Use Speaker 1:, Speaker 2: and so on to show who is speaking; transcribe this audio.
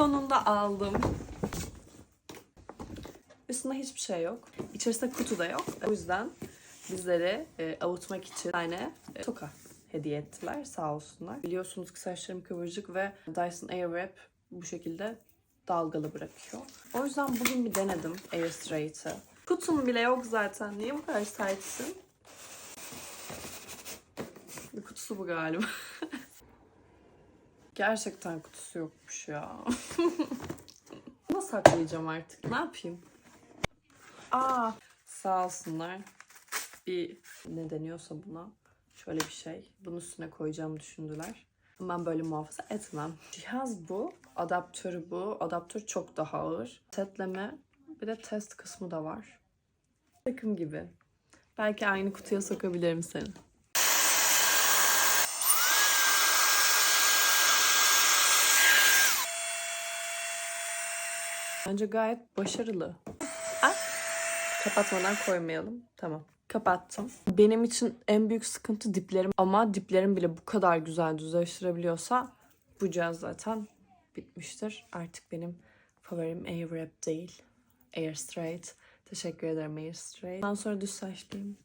Speaker 1: Sonunda aldım. Üstünde hiçbir şey yok. İçerisinde kutu da yok. O yüzden bizlere e, avutmak için bir tane e, toka hediye ettiler. Sağ olsunlar. Biliyorsunuz ki saçlarım kıvırcık ve Dyson Airwrap bu şekilde dalgalı bırakıyor. O yüzden bugün bir denedim Air Straight'ı. Kutum bile yok zaten. Niye bu kadar sertsin? Kutusu bu galiba. Gerçekten kutusu yokmuş ya. Nasıl saklayacağım artık? Ne yapayım? Aa, sağ olsunlar. Bir ne deniyorsa buna. Şöyle bir şey. Bunun üstüne koyacağımı düşündüler. Ben böyle muhafaza etmem. Cihaz bu. Adaptörü bu. Adaptör çok daha ağır. Setleme. Bir de test kısmı da var. Takım gibi. Belki aynı kutuya sokabilirim seni. Bence gayet başarılı. Ah, kapatmadan koymayalım. Tamam. Kapattım. Benim için en büyük sıkıntı diplerim. Ama diplerim bile bu kadar güzel düzleştirebiliyorsa bu cihaz zaten bitmiştir. Artık benim favorim Airwrap değil. Air Straight. Teşekkür ederim Air Straight. Ondan sonra düz saçlıyım.